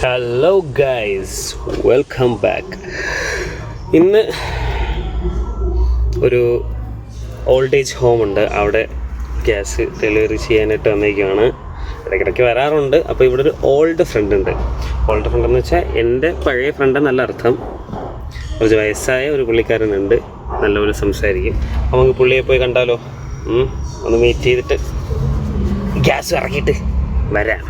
Hello guys welcome back ഇന്ന് ഒരു old age home ഉണ്ട്. അവിടെ ഗ്യാസ് ഡെലിവറി ചെയ്യാനായിട്ട് വന്നേക്കുവാണ് ഇടയ്ക്കിടയ്ക്ക് വരാറുണ്ട്. അപ്പോൾ ഇവിടെ ഒരു ഓൾഡ് ഫ്രണ്ട് ഉണ്ട്. ഓൾഡ് ഫ്രണ്ട് എന്ന് വെച്ചാൽ എന്റെ പഴയ ഫ്രണ്ട് എന്നല്ല അർത്ഥം. കുറച്ച് വയസ്സായ ഒരു പുള്ളിക്കാരനുണ്ട് നല്ലപോലെ സംസാരിക്കും. നമുക്ക് പുള്ളിയെ പോയി കണ്ടാലോ? ഒന്ന് മീറ്റ് ചെയ്തിട്ട് ഗ്യാസ് ഇറക്കിയിട്ട് വരാം.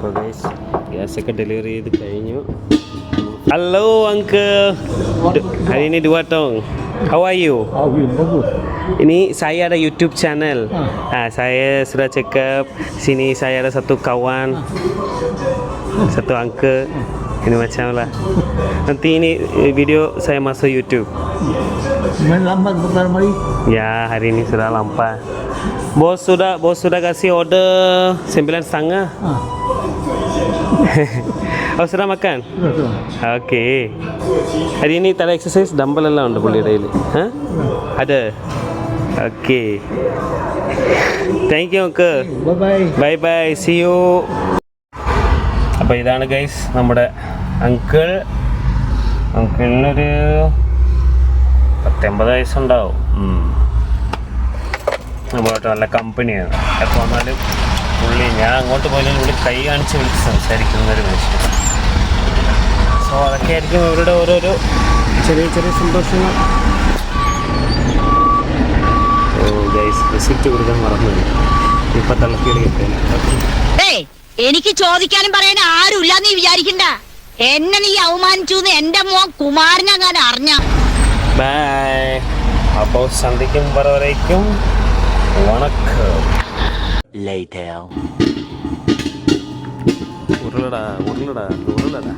അപ്പോൾ ഗൈസ് ഗ്യാസ് ഒക്കെ ഡെലിവറി ചെയ്ത് കഴിഞ്ഞു hello uncle hari ini dua tong how are you Oh, ya, bagus. ini saya ada YouTube channel nah, saya sudah cakap sini saya ada satu kawan satu angka ini macam lah nanti ini eh, video saya masuk YouTube Main lambat pertama kali. ya hari ini sudah lampai bos sudah bos sudah kasih order sembilan setengah Ah, oh okay. ini tak ada exercise എല്ലാം ഉണ്ട് പുള്ളിയുടെ കയ്യിൽ അത്? Okay. Thank you uncle. Bye bye see you അപ്പോൾ ഇതാണ് guys നമ്മുടെ uncle അങ്കിളിനൊരു പത്തൊമ്പത് വയസ്സുണ്ടാവും. നമ്മളോട്ട് നല്ല കമ്പനിയാണ് എപ്പോൾ വന്നാലും പുള്ളി ഞാൻ അങ്ങോട്ട് പോയാലും പുള്ളി കൈ കാണിച്ച് വിളിച്ച് സംസാരിക്കുന്ന ഒരു മനുഷ്യൻ. സോ അതൊക്കെ ആയിരിക്കും ഇവരുടെ ഓരോരോ ചെറിയ ചെറിയ സന്തോഷങ്ങൾ ഓ ഗൈസ് വിസിറ്റ് കൊടുക്കാൻ മറന്നു ഇപ്പം എനിക്ക് ചോദിക്കാനും പറയാനും ആരുമില്ല നീ വിചാരിക്കണ്ട. എന്നെ നീ അവമാനിച്ചു എന്റെ മോൻ കുമാരനങ്ങാൻ അറിഞ്ഞ. ബൈ അപ്പോൾ സന്ധിക്കും പറയും വണക്കം. லைட்டா உருளடா உருளடா உருளடா.